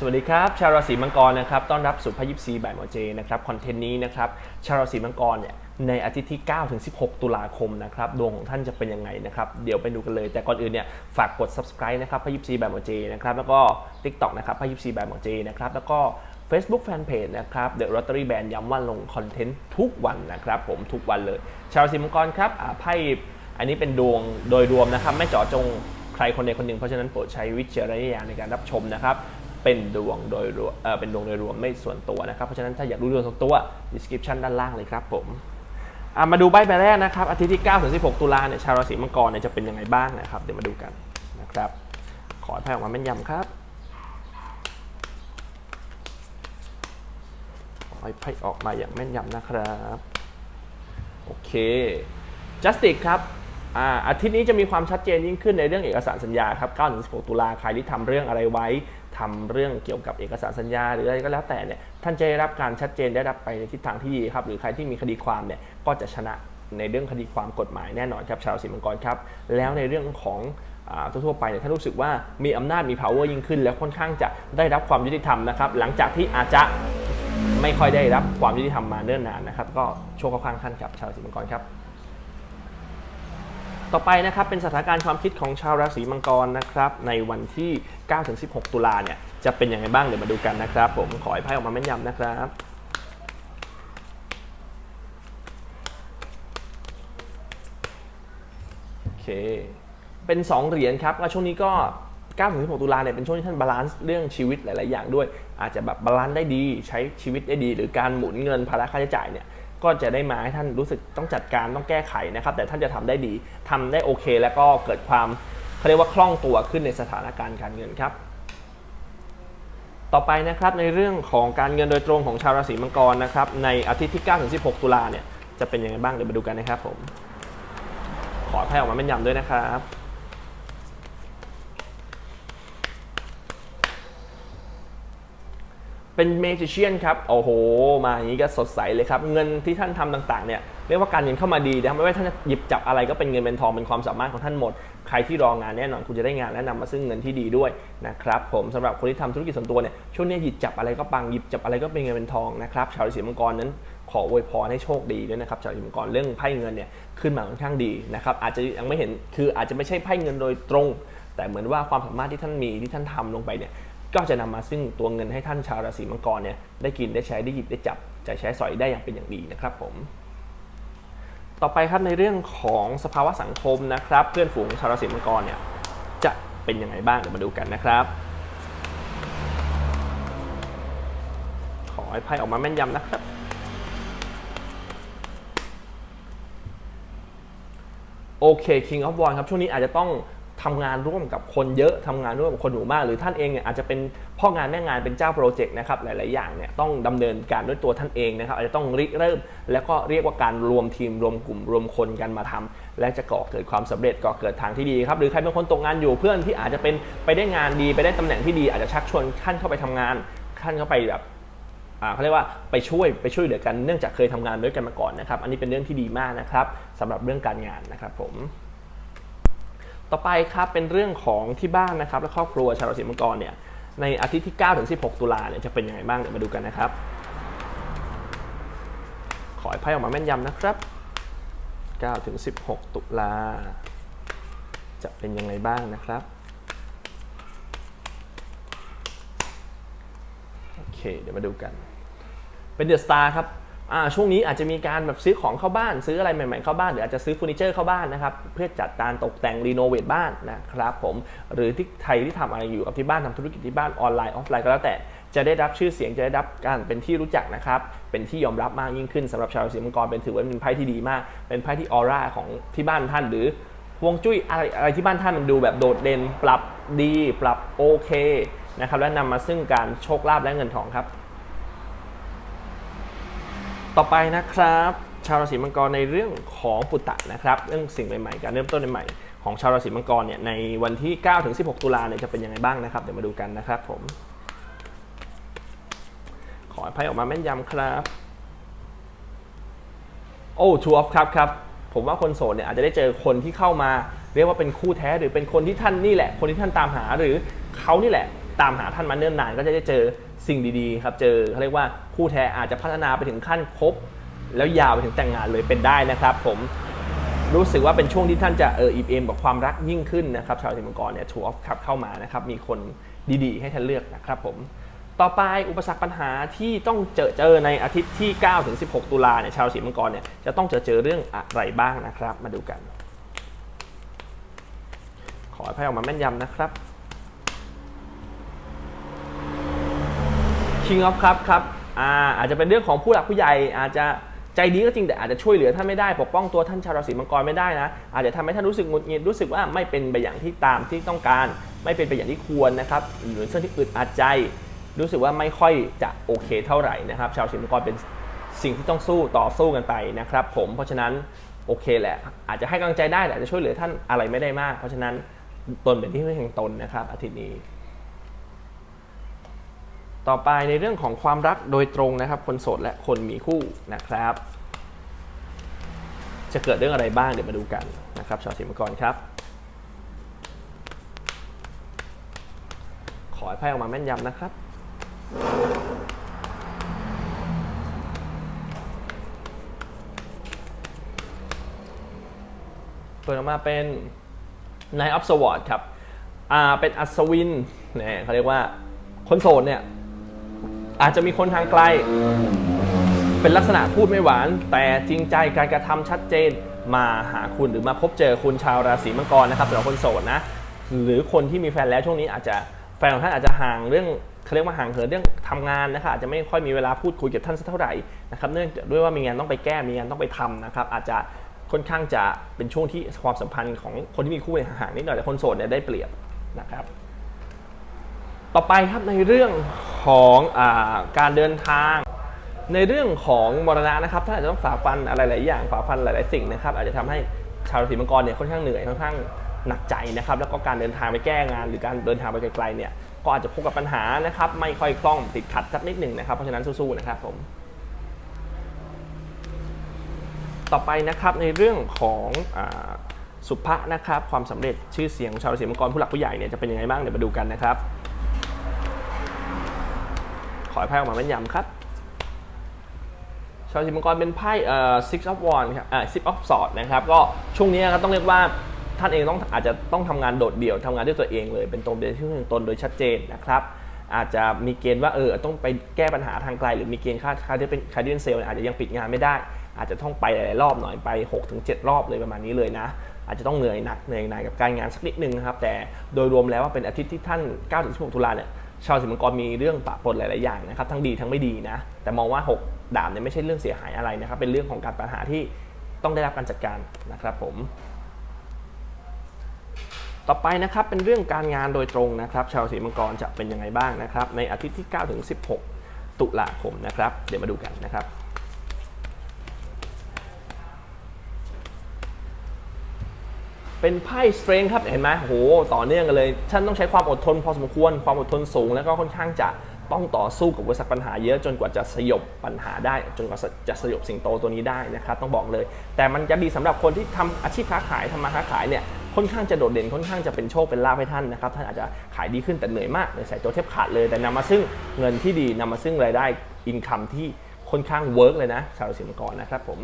สวัสดีครับชาวราศีมังกรนะครับต้อนรับสู่พยิปซีบ่ายหมอเจนะครับคอนเทนต์นี้นะครับชาวราศีมังกรเนี่ยในอาทิตย์ที่9ถึง16 ตุลาคมนะครับดวงของท่านจะเป็นยังไงนะครับเดี๋ยวไปดูกันเลย แต่ก่อนอื่นเนี่ยฝากกด subscribe นะครับพยิปซีบ่ายหมอเจนะครับแล้วก็ TikTok นะครับพยิปซีบ่ายหมอเจนะครับแล้วก็ Facebook Fanpage นะครับ The Rotary Band ย้ำว่าลงคอนเทนต์ทุกวันนะครับผมทุกวันเลย ชาวราศีมังกรครับอ่าไพ่อันนี้เป็นดวงโดยรวมนะครับไม่เจาะจงใครคนใดคนหนึ่งเพราะฉะนั้นโปรดใช้วิจารณญาณในการรับชมนะครับ เป็นดวงโดยรวมเเป็นดวงโดยรวมไม่ส่วนตัวนะครับ เพราะฉะนั้นถ้าอยากรู้ดวงส่วนตัว description ด้านล่างเลยครับผมมาดูใบใบแรกนะครับอาทิตย์ที่9ถึง16 ตุลาเนี่ยชาวราศีมังกรเนี่ยจะเป็นยังไงบ้างนะครับ เดี๋ยวมาดูกันนะครับ ขอให้ไพ่ออกมาแม่นยำครับขอให้ไพ่ออกมาอย่างแม่นยำนะครับ โอเค justice ครับ อาทิตย์นี้จะมีความชัดเจนยิ่งขึ้นในเรื่องเอกสารสัญญาครับ9-16 ตุลาใครที่ทำเรื่องอะไรไว้ทำเรื่องเกี่ยวกับเอกสารสัญญา หรืออะไรก็แล้วแต่เนี่ยท่านจะได้รับการชัดเจนได้รับไปในทิศทางที่ดีครับหรือใครที่มีคดีความเนี่ยก็จะชนะในเรื่องคดีความกฎหมายแน่นอนครับชาวราศีมังกรครับแล้วในเรื่องของอทั่วๆไปเนี่ยท่านรู้สึกว่ามีอำนาจมี power ยิ่งขึ้น แล้วค่อนข้างจะได้รับความยุติธรรมนะครับหลังจากที่อาจจะไม่ค่อยได้รับความยุติธรรมมาเนิ่นนานนะครับก็โชคเข้าข้างท่านครับชาวราศีมังกรครับ ต่อไปนะครับเป็นสถานการณ์ความคิดของชาวราศีมังกรนะครับในวันที่ 9-16 ตุลาเนี่ยจะเป็นยังไงบ้างเดี๋ยวมาดูกันนะครับ ผมขอให้ไพ่ออกมาแม่นยำนะครับโอเคเป็น 2 เหรียญครับก็ช่วงนี้ก็9-16 ตุลาเนี่ยเป็นช่วงที่ท่านบาลานซ์เรื่องชีวิตหลาย ๆ อย่างด้วย อาจจะแบบบาลานซ์ได้ดีใช้ชีวิตได้ดี หรือการหมุนเงินภาระค่าใช้จ่ายเนี่ย ก็จะได้มาให้ท่านรู้สึกต้องจัดการต้องแก้ไขนะครับ แต่ท่านจะทำได้ดีทำได้โอเค แล้วก็เกิดความเขาเรียกว่าคล่องตัวขึ้นในสถานการณ์การเงินครับ ต่อไปนะครับในเรื่องของการเงินโดยตรงของชาวราศีมังกรนะครับในอาทิตย์ที่9-16 ตุลาเนี่ยจะเป็นยังไงบ้างเดี๋ยวมาดูกันนะครับผมขอให้ไพ่ออกมาแม่นยำด้วยนะครับ เป็นเมจิเชียนครับ โอ้โห มาอย่างนี้ก็สดใสเลยครับ เงินที่ท่านทำต่างๆเนี่ยเรียกว่าการเงินเข้ามาดีนะครับไม่ว่าท่านจะหยิบจับอะไรก็เป็นเงินเป็นทองเป็นความสามารถของท่านหมด ใครที่รองานแน่นอนคุณจะได้งานและนำมาซึ่งเงินที่ดีด้วยนะครับผมสำหรับคนที่ทำธุรกิจส่วนตัวเนี่ยช่วงนี้หยิบจับอะไรก็ปังหยิบจับอะไรก็เป็นเงินเป็นทองนะครับชาวราศีมังกรนั้นขออวยพรให้โชคดีด้วยนะครับชาวราศีมังกรเรื่องไพ่เงินเนี่ยขึ้นมาค่อนข้างดีนะครับอาจจะยังไม่เห็นคืออาจจะไม่ใช่ไพ่เงินโดยตรง แต่เหมือนว่าความสามารถที่ท่านมีที่ท่านทำลงไปเนี่ย ก็จะนำมาซึ่งตัวเงินให้ท่านชาวราศีมังกรเนี่ยได้กินได้ใช้ได้หยิบได้จับจ่ายใช้สอยได้อย่างเป็นอย่างดีนะครับผม ต่อไปครับในเรื่องของสภาวะสังคมนะครับ เพื่อนฝูงชาวราศีมังกรเนี่ยจะเป็นยังไงบ้างเดี๋ยวมาดูกันนะครับ ขอให้ไพ่ออกมาแม่นยำนะครับโอเค King of w a n d ครับ ช่วงนี้อาจจะต้อง ทำงานร่วมกับคนเยอะทำงานร่วมกับคนหมู่มาก หรือท่านเองเนี่ยอาจจะเป็นพ่องานแม่งานเป็นเจ้าโปรเจกต์นะครับหลาย ๆ อย่างเนี่ยต้องดำเนินการด้วยตัวท่านเองนะครับอาจจะต้องริเริ่ม แล้วก็เรียกว่าการรวมทีมรวมกลุ่มรวมคนกันมาทำและจะก่อเกิดความสำเร็จก่อเกิดทางที่ดีครับหรือใครเป็นคนตกงานอยู่เพื่อนที่อาจจะเป็นไปได้งานดีไปได้ตำแหน่งที่ดี อาจจะชักชวนท่านเข้าไปทำงานท่านเข้าไปแบบเขาเรียกว่าไปช่วยไปช่วยเหลือกันเนื่องจากเคยทำงานด้วยกันมาก่อนนะครับ อันนี้เป็นเรื่องที่ดีมากนะครับสำหรับเรื่องการงานนะครับผม ต่อไปครับเป็นเรื่องของที่บ้านนะครับและครอบครัวชาวราศีมังกรเนี่ยในอาทิตย์ที่ 9 ถึง 16 ตุลาเนี่ยจะเป็นยังไงบ้างเดี๋ยวมาดูกันนะครับ ขอให้ไพ่ออกมาแม่นยำนะครับ 9 ถึง 16 ตุลาจะเป็นยังไงบ้างนะครับโอเคเดี๋ยวมาดูกัน เป็นเดอะสตาร์ครับ ช่วงนี้อาจจะมีการแบบซื้อของเข้าบ้าน ซื้ออะไรใหม่ๆเข้าบ้านหรืออาจจะซื้อเฟอร์นิเจอร์เข้าบ้านนะครับเพื่อจัดการตกแต่งรีโนเวทบ้านนะครับผมหรือที่ใครที่ทำอะไรอยู่กับที่บ้านทำธุรกิจที่บ้านออนไลน์ออฟไลน์ก็แล้วแต่จะได้รับชื่อเสียงจะได้รับการเป็นที่รู้จักนะครับ เป็นที่ยอมรับมากยิ่งขึ้นสำหรับชาวราศีมังกรเป็นถือว่าเป็นไพ่ที่ดีมาก เป็นไพ่ที่ออร่าของที่บ้านท่านหรือฮวงจุ้ยอะไรอะไรที่บ้านท่านมันดูแบบโดดเด่นปรับดี ปรับโอเคนะครับและนำมาซึ่งการโชคลาภและเงินทองครับ ต่อไปนะครับ ชาวราศีมังกรในเรื่องของปุตตะนะครับ เรื่องสิ่งใหม่ๆการเริ่มต้นใหม่ของชาวราศีมังกรเนี่ยในวันที่ 9 ถึง 16 ตุลาเนี่ยจะเป็นยังไงบ้างนะครับ เดี๋ยวมาดูกันนะครับผม ขอไพ่ออกมาแม่นยำครับ โอ้ทูออฟครับครับผมว่าคนโสดเนี่ยอาจจะได้เจอคนที่เข้ามา เรียกว่าเป็นคู่แท้หรือเป็นคนที่ท่านนี่แหละ คนที่ท่านตามหาหรือเขานี่แหละ ตามหาท่านมาเนิ่นนานก็จะได้เจอสิ่งดีๆครับ เจอเขาเรียกว่าคู่แท้อาจจะพัฒนาไปถึงขั้นคบ แล้วยาวไปถึงแต่งงานเลยเป็นได้นะครับ ผมรู้สึกว่าเป็นช่วงที่ท่านจะเอออิ่มเอมกับความรักยิ่งขึ้นนะครับชาวราศีมังกรเนี่ยทูออฟคัพเข้ามานะครับมีคนดีๆ ให้ท่านเลือกนะครับผมต่อไปอุปสรรคปัญหาที่ต้องเจอเจอในอาทิตย์ที่9ถึง16 ตุลาเนี่ยชาวราศีมังกรเนี่ยจะต้องเจอเจอเรื่องอะไรบ้างนะครับ มาดูกัน ขอให้ไพ่ออกมาแม่นยำนะครับ King of Cup ครับอ่าอาจจะเป็นเรื่องของผู้หลักผู้ใหญ่อาจจะใจดีก็จริงแต่อาจจะช่วยเหลือท่านไม่ได้ปกป้องตัวท่านชาวราศีมังกรไม่ได้นะอาจจะทำให้ท่านรู้สึกงุดหงิดรู้สึกว่าไม่เป็นไปอย่างที่ตามที่ต้องการ ไม่เป็นไปอย่างที่ควรนะครับหรือเรื่องที่อึดอัดใจ รู้สึกว่าไม่ค่อยจะโอเคเท่าไหร่นะครับชาวราศีมังกรเป็นสิ่งที่ต้องสู้ต่อสู้กันไปนะครับผมเพราะฉะนั้นโอเคแหละ อาจจะให้กำลังใจได้แต่อาจจะช่วยเหลือท่านอะไรไม่ได้มาก เพราะฉะนั้นตนเป็นที่พึ่งแห่งตนนะครับอาทิตย์นี้ ต่อไปในเรื่องของความรักโดยตรงนะครับ คนโสดและคนมีคู่นะครับ จะเกิดเรื่องอะไรบ้างเดี๋ยวมาดูกันนะครับชาวสิมกรครับ ขอให้ไพ่ออกมาแม่นยำนะครับเปิดออกมาเป็น Nine of Swords ครับ อ่า เป็นอัศวินเนี่ยเขาเรียกว่าคนโสดเนี่ย อาจจะมีคนทางไกล เป็นลักษณะพูดไม่หวาน แต่จริงใจการกระทำชัดเจนมาหาคุณหรือมาพบเจอคุณชาวราศีมังกรนะครับสำหรับคนโสดนะหรือคนที่มีแฟนแล้วช่วงนี้อาจจะแฟนของท่านอาจจะห่างเรื่องเขาเรียกว่าห่างเหินเรื่องทำงานนะครับอาจจะไม่ค่อยมีเวลาพูดคุยกับท่านสักเท่าไหร่นะครับเนื่องจากด้วยว่ามีงานต้องไปแก้มีงานต้องไปทำนะครับอาจจะค่อนข้างจะเป็นช่วงที่ความสัมพันธ์ของคนที่มีคู่เนี่ยห่างนิดหน่อยแต่คนโสดเนี่ยได้เปรียบนะครับ ต่อไปครับในเรื่องของอการเดินทาง ในเรื่องของมรณะนะครับท่านอาจจะต้องฝ่าฟันอะไรหลายอย่างฝ่าฟันหลาย ๆ สิ่งนะครับ อาจจะทำให้ชาวราศีมังกรเนี่ยค่อนข้างเหนื่อยค่อนข้างหนักใจนะครับ แล้วก็การเดินทางไปแก้งาน หรือการเดินทางไปไกล ๆ เนี่ยก็อาจจะพบกับปัญหานะครับไม่ค่อยคล่องติดขัดสักนิดหนึ่งนะครับ เพราะฉะนั้นสู้ๆนะครับผมต่อไปนะครับในเรื่องของอสุภะนะครับความสำเร็จชื่อเสียงของชาวราศีมังกรผู้หลักผู้ใหญ่เนี่ยจะเป็นยังไงบ้างเดี๋ยวมาดูกันนะครับ ขอให้ไพ่ออกมาแม่นยำครับชาวราศีมังกรเป็นไพ่เอ่อ six of wands ครับอ่า six of swords นะครับ ก็ช่วงนี้ก็ต้องเรียกว่าท่านเองต้องอาจจะต้องทำงานโดดเดี่ยวทำงานด้วยตัวเองเลย เป็นตนเป็นที่พึ่งตนโดยชัดเจนนะครับ อาจจะมีเกณฑ์ว่าเออต้องไปแก้ปัญหาทางไกล หรือมีเกณฑ์ค่าค่าที่เป็นคาเดียนเซลล์อาจจะยังปิดงานไม่ได้ อาจจะต้องไปหลายๆรอบหน่อยไป 6-7ถึงรอบเลยประมาณนี้เลยนะอาจจะต้องเหนื่อยหนักเหนื่อยหน่ายกับการงานสักนิดนึงนะครับ แต่โดยรวมแล้วว่าเป็นอาทิตย์ที่ท่าน 9-16 ตุลาเนี่ย ชาวราศีมังกรมีเรื่องปะปนหลาย ๆ อย่างนะครับ ทั้งดีทั้งไม่ดีนะ แต่มองว่า 6 ดาบเนี่ยไม่ใช่เรื่องเสียหายอะไรนะครับ เป็นเรื่องของการปัญหาที่ต้องได้รับการจัดการนะครับผม ต่อไปนะครับเป็นเรื่องการงานโดยตรงนะครับ ชาวราศีมังกรจะเป็นยังไงบ้างนะครับ ในอาทิตย์ที่ 9 ถึง 16 ตุลาคมนะครับ เดี๋ยวมาดูกันนะครับ เป็นไพ่สเตรนครับ เห็นไหมโห ต่อเนื่องกันเลยท่านต้องใช้ความอดทนพอสมควร ความอดทนสูง แล้วก็ค่อนข้างจะต้องต่อสู้กับอุปสรรคปัญหาเยอะจนกว่าจะสยบปัญหาได้ จนกว่าจะสยบสิงโตตัวนี้ได้นะครับ ต้องบอกเลย แต่มันจะดีสำหรับคนที่ทำอาชีพค้าขายทำมาค้าขายเนี่ยค่อนข้างจะโดดเด่นค่อนข้างจะเป็นโชคเป็นลาภให้ท่านนะครับท่านอาจจะขายดีขึ้นแต่เหนื่อยมากเลยใส่ตัวเทบขาดเลย แต่นำมาซึ่งเงินที่ดีนำมาซึ่งรายได้อินคัมที่ค่อนข้างเวิร์กเลยนะชาวราศีมังกรนะครับผม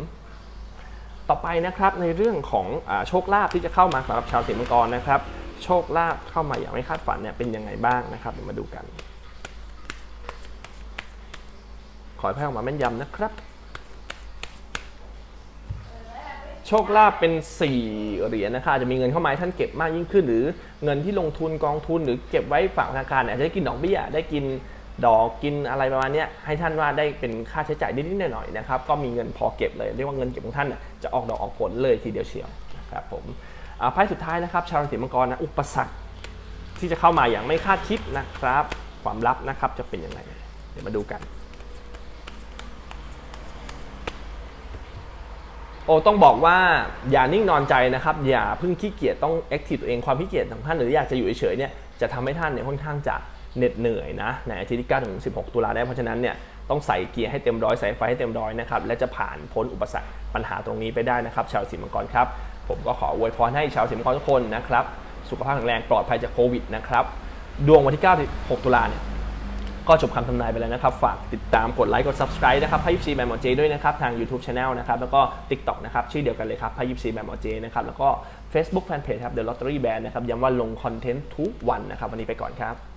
ต่อไปนะครับในเรื่องของอโชคลาภที่จะเข้ามาสำหรับชาวสิงห์มังกรนะครับ โชคลาภเข้ามาอย่างไม่คาดฝันเนี่ยเป็นยังไงบ้างนะครับเดี๋ยวมาดูกัน ขอให้ไพ่ออกมาแม่นยำนะครับ โชคลาภเป็น 4 เหรียญนะครับจะมีเงินเข้ามาให้ท่านเก็บมากยิ่งขึ้น หรือเงินที่ลงทุนกองทุนหรือเก็บไว้ฝากธนาคารเนี่ยอาจจะได้กินดอกเบี้ยได้กิน ดอกกินอะไรประมาณนี้ให้ท่านว่าได้เป็นค่าใช้จ่ายนิดๆหน่อยๆนะครับก็มีเงินพอเก็บเลยเรียกว่าเงินเก็บของท่านจะออกดอกออกผลเลยทีเดียวเชียวนะครับผมอ่าไพ่สุดท้ายนะครับ ชาวราศีมังกรนะอุปสรรคที่จะเข้ามาอย่างไม่คาดคิดนะครับ ความลับนะครับจะเป็นยังไงเดี๋ยวมาดูกัน โอ้ต้องบอกว่าอย่านิ่งนอนใจนะครับ อย่าเพิ่งขี้เกียจต้องแอคทีฟตัวเองความขี้เกียจของท่านหรืออยากจะอยู่เฉยๆเนี่ยจะทำให้ท่านเนี่ยค่อนข้างจะ เหน็ดเหนื่อยนะในอาทิตย์ที่9ถึง16 ตุลาได้เพราะฉะนั้นเนี่ยต้องใส่เกียร์ให้เต็มร้อยใส่ไฟให้เต็มร้อยนะครับและจะผ่านพ้นอุปสรรคปัญหาตรงนี้ไปได้นะครับชาวสีมังกรครับ ผมก็ขออวยพรให้ชาวสีมังกรทุกคนนะครับ สุขภาพแข็งแรงปลอดภัยจากโควิดนะครับ ดวงวันที่9ถึง6ตุลาเนี่ยก็จบคำทำนายไปแล้วนะครับ ฝากติดตามกดไลค์กด subscribe นะครับพายิปซีแบบหมอเจด้วยนะครับ ทาง YouTube Channel นะครับ แล้วก็ TikTok นะครับ ชื่อเดียวกันเลยครับพายิปซีแบบหมอเจนะครับ แล้วก็ Facebook Fanpage ครับ The Lottery Band นะครับ ย้ำว่าลงคอนเทนต์ทุกวันนะครับ วันนี้ไปก่อนครับ